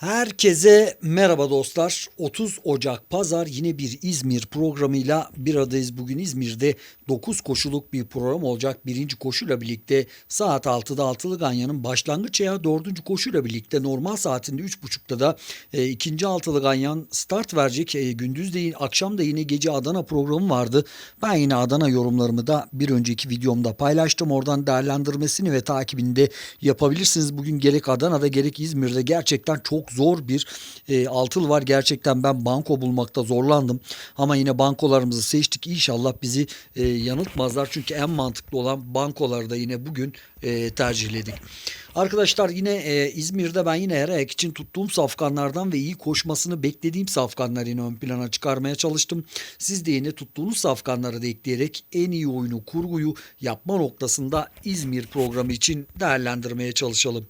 Herkese merhaba dostlar. 30 Ocak Pazar yine bir İzmir programıyla bir aradayız. Bugün İzmir'de 9 koşuluk bir program olacak. Birinci koşuyla birlikte saat 6'da Altılı Ganyan'ın başlangıç ayağı dördüncü koşuyla birlikte normal saatinde 3.30'da da e, ikinci Altılı Ganyan start verecek. E, gündüz de yine- akşam da yine gece Adana programı vardı. Ben yine Adana yorumlarımı da bir önceki videomda paylaştım. Oradan değerlendirmesini ve takibini de yapabilirsiniz. Bugün gerek Adana'da gerek İzmir'de gerçekten çok zor bir e, altılı var. Gerçekten ben banko bulmakta zorlandım. Ama yine bankolarımızı seçtik. İnşallah bizi e, yanıltmazlar. Çünkü en mantıklı olan bankoları da yine bugün e, tercihledik. Arkadaşlar yine e, İzmir'de ben yine her ayak için tuttuğum safkanlardan ve iyi koşmasını beklediğim safkanları yine ön plana çıkarmaya çalıştım. Siz de yine tuttuğunuz safkanları da ekleyerek en iyi oyunu kurguyu yapma noktasında İzmir programı için değerlendirmeye çalışalım.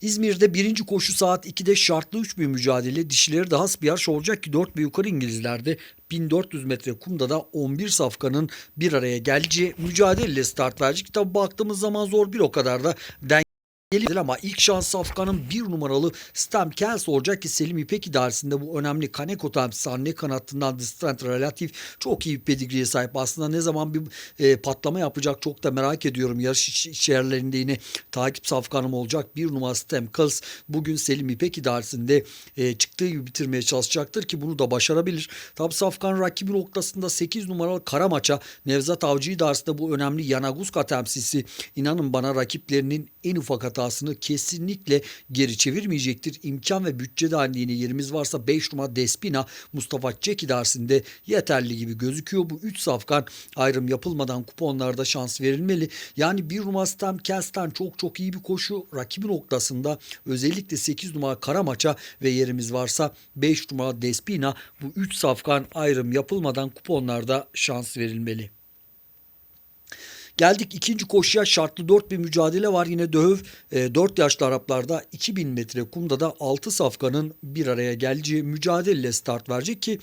İzmir'de birinci koşu saat 2'de şartlı 3 bir mücadele. Dişileri daha bir yarış olacak ki 4 ve yukarı İngilizlerde 1400 metre kumda da 11 safkanın bir araya geleceği mücadeleyle start verecek. Tabi baktığımız zaman zor bir o kadar da den Gelir ama ilk şans Safkan'ın bir numaralı Stem Kels olacak ki Selim İpek idaresinde bu önemli Kaneko temsilcisi anne kanatından Strength relatif çok iyi bir pedigriye sahip. Aslında ne zaman bir e, patlama yapacak çok da merak ediyorum. Yarış iç- içerilerinde yine takip Safkan'ım olacak. Bir numara Stem Kels bugün Selim İpek idaresinde e, çıktığı gibi bitirmeye çalışacaktır ki bunu da başarabilir. Tabi Safkan rakibi noktasında 8 numaralı Karamaç'a Nevzat Avcı idaresinde bu önemli Yanaguska temsilcisi inanın bana rakiplerinin en ufak hatasını kesinlikle geri çevirmeyecektir. İmkan ve bütçe dahilinde yerimiz varsa 5 numara Despina Mustafa Çek idaresinde yeterli gibi gözüküyor. Bu 3 safkan ayrım yapılmadan kuponlarda şans verilmeli. Yani 1 numara Stem Kelsten çok çok iyi bir koşu rakibi noktasında özellikle 8 numara Karamaç'a ve yerimiz varsa 5 numara Despina bu 3 safkan ayrım yapılmadan kuponlarda şans verilmeli. Geldik ikinci koşuya şartlı 4 bir mücadele var. Yine Döhöv e, 4 yaşlı Araplarda 2000 metre kumda da 6 safkanın bir araya geleceği mücadeleyle start verecek ki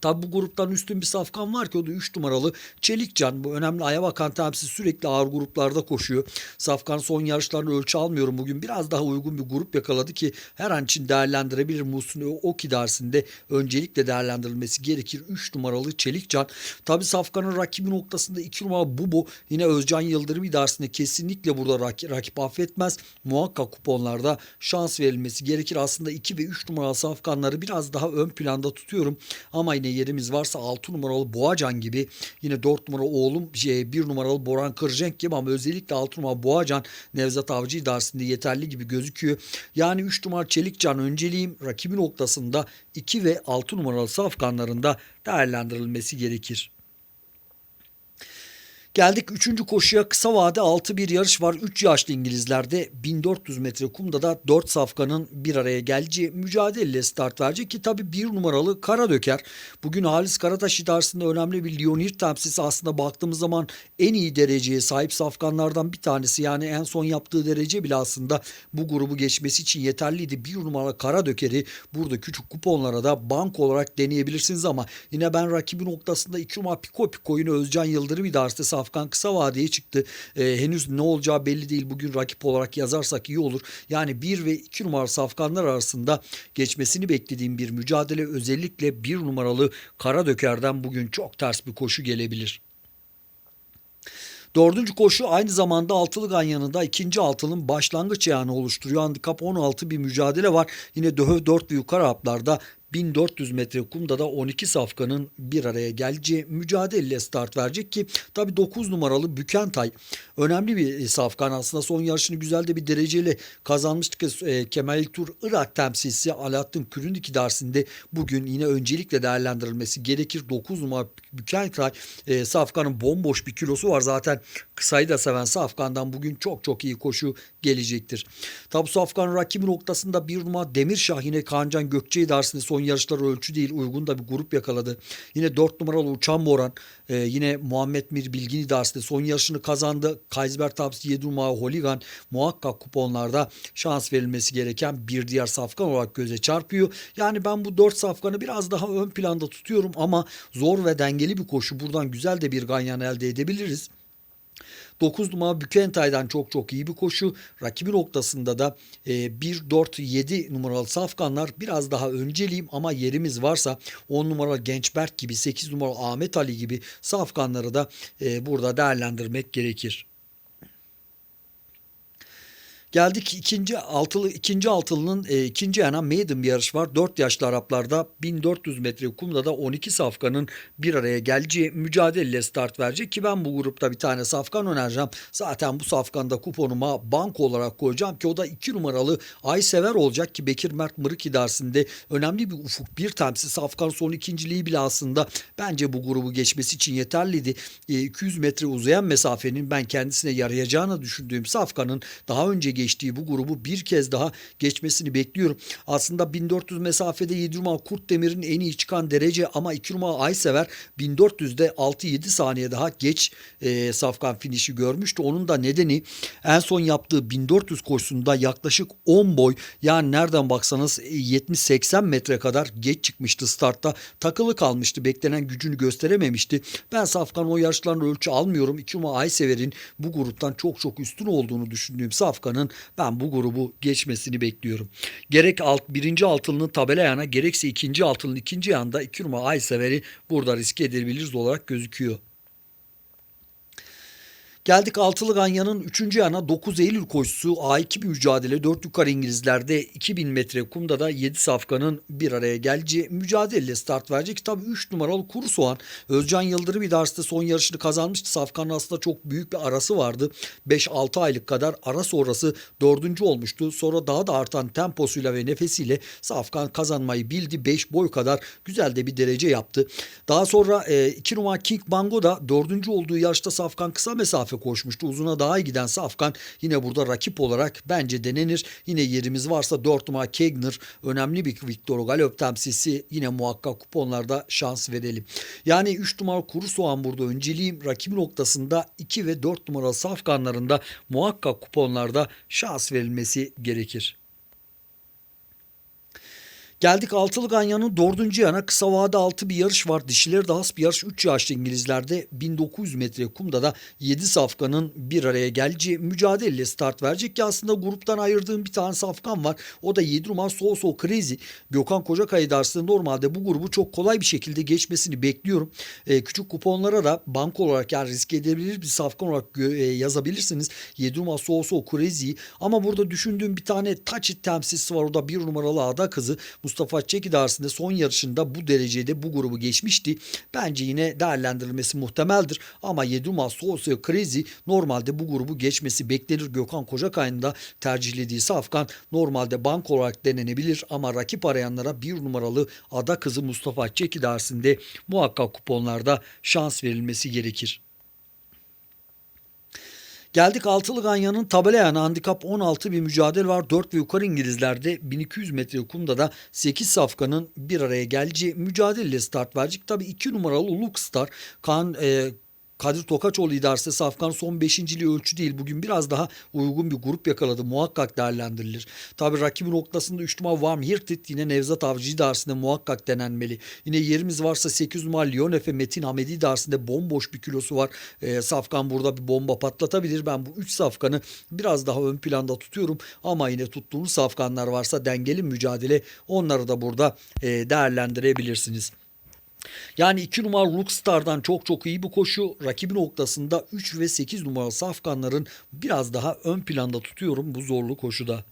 Tabi bu gruptan üstün bir safkan var ki o da 3 numaralı Çelikcan. Bu önemli Ayabakan temsilcisi sürekli ağır gruplarda koşuyor. Safkan son yarışlarını ölçü almıyorum bugün. Biraz daha uygun bir grup yakaladı ki her an için değerlendirebilir. Muhsin Oki dersinde öncelikle değerlendirilmesi gerekir. 3 numaralı Çelikcan. Tabi Safkan'ın rakibi noktasında 2 numara Bubo. Yine Özcan Yıldırım idaresinde kesinlikle burada rakip, rakip affetmez. Muhakkak kuponlarda şans verilmesi gerekir. Aslında 2 ve 3 numaralı Safkanları biraz daha ön planda tutuyorum. Ama yine yerimiz varsa 6 numaralı Boğacan gibi yine 4 numaralı oğlum şey, 1 numaralı Boran Kırcenk gibi ama özellikle 6 numaralı Boğacan Nevzat Avcı idaresinde yeterli gibi gözüküyor. Yani 3 numaralı Çelikcan önceliğim rakibi noktasında 2 ve 6 numaralı safkanlarında değerlendirilmesi gerekir. Geldik 3. koşuya kısa vade 6 bir yarış var. 3 yaşlı İngilizlerde 1400 metre kumda da 4 safkanın bir araya geleceği mücadeleyle start verecek ki tabi 1 numaralı Karadöker. Bugün Halis Karataş idaresinde önemli bir Leonir temsilcisi aslında baktığımız zaman en iyi dereceye sahip safkanlardan bir tanesi. Yani en son yaptığı derece bile aslında bu grubu geçmesi için yeterliydi. 1 numaralı Karadöker'i burada küçük kuponlara da bank olarak deneyebilirsiniz ama yine ben rakibi noktasında 2 numara Piko Piko yine Özcan Yıldırım idaresinde Safkan kısa vadeye çıktı. Ee, henüz ne olacağı belli değil. Bugün rakip olarak yazarsak iyi olur. Yani 1 ve 2 numaralı safkanlar arasında geçmesini beklediğim bir mücadele. Özellikle 1 numaralı Karadöker'den bugün çok ters bir koşu gelebilir. Dördüncü koşu aynı zamanda altılı ganyanında ikinci altının başlangıç yağını oluşturuyor. Handikap 16 bir mücadele var. Yine Döhöv 4 ve yukarı haplarda 1400 metre kumda da 12 safkanın bir araya geleceği mücadeleyle start verecek ki tabi 9 numaralı Bükentay önemli bir safkan aslında son yarışını güzel de bir dereceyle kazanmıştık. E, Kemal Tur Irak temsilcisi Alaaddin Küründik dersinde bugün yine öncelikle değerlendirilmesi gerekir. 9 numara Bükentay e, safkanın bomboş bir kilosu var zaten kısayı da seven safkandan bugün çok çok iyi koşu gelecektir. Tabi safkan rakibi noktasında bir numara Demirşah yine Kaancan Gökçe dersinde son yarışlar ölçü değil uygun da bir grup yakaladı. Yine 4 numaralı Uçan Boran e, yine Muhammed Mir Bilgin idaresinde son yarışını kazandı. Kaysber Tabs 7 numaralı Holigan muhakkak kuponlarda şans verilmesi gereken bir diğer safkan olarak göze çarpıyor. Yani ben bu 4 safkanı biraz daha ön planda tutuyorum ama zor ve dengeli bir koşu. Buradan güzel de bir ganyan elde edebiliriz. 9 numara Bükentay'dan çok çok iyi bir koşu. Rakibi noktasında da e, 1-4-7 numaralı safkanlar biraz daha önceliyim ama yerimiz varsa 10 numaralı Gençberk gibi 8 numaralı Ahmet Ali gibi safkanları da e, burada değerlendirmek gerekir. Geldik ikinci altılı ikinci altılının e, ikinci yana maiden bir yarış var. 4 yaşlı Araplarda 1400 metre kumda da 12 safkanın bir araya geleceği mücadeleyle start verecek ki ben bu grupta bir tane safkan önereceğim. Zaten bu safkanda kuponuma banko olarak koyacağım ki o da 2 numaralı Aysever olacak ki Bekir Mert Mırık idaresinde önemli bir ufuk bir temsil safkan son ikinciliği bile aslında bence bu grubu geçmesi için yeterliydi. E, 200 metre uzayan mesafenin ben kendisine yarayacağını düşündüğüm safkanın daha önce geçtiği bu grubu bir kez daha geçmesini bekliyorum. Aslında 1400 mesafede 7 numara Kurt Demir'in en iyi çıkan derece ama 2 numara Aysever 1400'de 6-7 saniye daha geç e, safkan finişi görmüştü. Onun da nedeni en son yaptığı 1400 koşusunda yaklaşık 10 boy yani nereden baksanız 70-80 metre kadar geç çıkmıştı startta. Takılı kalmıştı. Beklenen gücünü gösterememişti. Ben Safkan o yarışların ölçü almıyorum. 2 numara Aysever'in bu gruptan çok çok üstün olduğunu düşündüğüm Safkan'ın ben bu grubu geçmesini bekliyorum. Gerek alt, birinci altılının tabela yana gerekse ikinci altılının ikinci yanında 2 numara Aysever'i burada riske edebiliriz olarak gözüküyor. Geldik Altılı Ganyan'ın 3. yana 9 Eylül koşusu A2 bir mücadele 4 yukarı İngilizlerde 2000 metre kumda da 7 safkanın bir araya geleceği mücadeleyle start verecek. Tabii 3 numaralı Kuru Soğan Özcan Yıldırım idaresinde son yarışını kazanmıştı. Safkanın aslında çok büyük bir arası vardı. 5-6 aylık kadar ara sonrası 4. olmuştu. Sonra daha da artan temposuyla ve nefesiyle Safkan kazanmayı bildi. 5 boy kadar güzel de bir derece yaptı. Daha sonra 2 e, numara King Bango da 4. olduğu yarışta Safkan kısa mesafe mesafe koşmuştu. Uzuna daha iyi giden Safkan yine burada rakip olarak bence denenir. Yine yerimiz varsa 4 numara Kegner önemli bir Victor Galop temsilcisi yine muhakkak kuponlarda şans verelim. Yani 3 numara Kuru Soğan burada önceliğim. Rakibi noktasında 2 ve 4 numara Safkanlarında muhakkak kuponlarda şans verilmesi gerekir. Geldik Altılı Ganyan'ın dördüncü yana kısa vade altı bir yarış var. Dişileri de has bir yarış 3 yaşlı İngilizlerde 1900 metre kumda da 7 safkanın bir araya geleceği mücadeleyle start verecek ki aslında gruptan ayırdığım bir tane safkan var. O da 7 numara So So Crazy. Gökhan Kocakay dersinde normalde bu grubu çok kolay bir şekilde geçmesini bekliyorum. Ee, küçük kuponlara da banko olarak yani risk edebilir bir safkan olarak e, yazabilirsiniz. 7 numara So So Crazy ama burada düşündüğüm bir tane touch it temsilcisi var. O da 1 numaralı ada kızı. Bu Mustafa Çek idaresinde son yarışında bu derecede bu grubu geçmişti. Bence yine değerlendirilmesi muhtemeldir. Ama Yeduma Soğusya Crazy normalde bu grubu geçmesi beklenir. Gökhan Kocakay'ın da tercihlediği Safkan normalde bank olarak denenebilir. Ama rakip arayanlara bir numaralı ada kızı Mustafa Çek idaresinde muhakkak kuponlarda şans verilmesi gerekir. Geldik Altılı Ganyan'ın tabela yani handikap 16 bir mücadele var. 4 ve yukarı İngilizlerde 1200 metre kumda da 8 safkanın bir araya geleceği mücadeleyle start verecek. Tabii 2 numaralı Luxstar kan e, Kadir Tokaçoğlu idaresi Safkan son beşinciliği ölçü değil. Bugün biraz daha uygun bir grup yakaladı. Muhakkak değerlendirilir. Tabi rakibi noktasında 3 numara Vam Hirtit yine Nevzat Avcı idaresinde muhakkak denenmeli. Yine yerimiz varsa 8 numara Lyon Efe Metin Hamedi idaresinde bomboş bir kilosu var. Ee, Safkan burada bir bomba patlatabilir. Ben bu 3 Safkan'ı biraz daha ön planda tutuyorum. Ama yine tuttuğunuz Safkanlar varsa dengeli mücadele onları da burada e, değerlendirebilirsiniz. Yani 2 numaralı Luckstar'dan çok çok iyi bir koşu. Rakibi noktasında 3 ve 8 numaralı Safkanların biraz daha ön planda tutuyorum bu zorlu koşuda.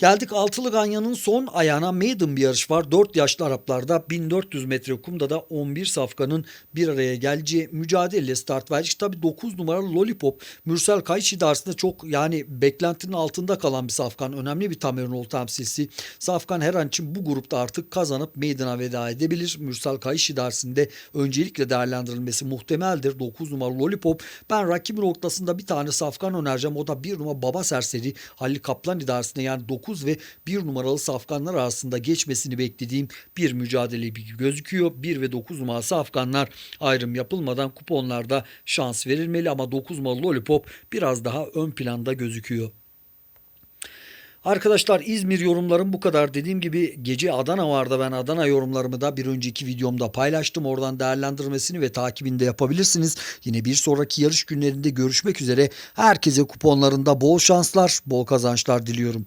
Geldik Altılı Ganyan'ın son ayağına maiden bir yarış var. 4 yaşlı Araplarda 1400 metre kumda da 11 safkanın bir araya geleceği mücadeleyle start verecek. Tabi 9 numaralı Lollipop Mürsel Kayış idaresinde çok yani beklentinin altında kalan bir safkan. Önemli bir Tamerinoğlu temsilcisi. Safkan her an için bu grupta artık kazanıp meydan'a veda edebilir. Mürsel Kayış idaresinde öncelikle değerlendirilmesi muhtemeldir. 9 numaralı Lollipop. Ben rakibi noktasında bir tane safkan önereceğim. O da 1 numara Baba Serseri Halil Kaplan idaresinde yani 9 9 ve 1 numaralı safkanlar arasında geçmesini beklediğim bir mücadele gibi gözüküyor. 1 ve 9 numaralı safkanlar ayrım yapılmadan kuponlarda şans verilmeli ama 9 numaralı Lollipop biraz daha ön planda gözüküyor. Arkadaşlar İzmir yorumlarım bu kadar. Dediğim gibi gece Adana vardı. Ben Adana yorumlarımı da bir önceki videomda paylaştım. Oradan değerlendirmesini ve takibini de yapabilirsiniz. Yine bir sonraki yarış günlerinde görüşmek üzere. Herkese kuponlarında bol şanslar, bol kazançlar diliyorum.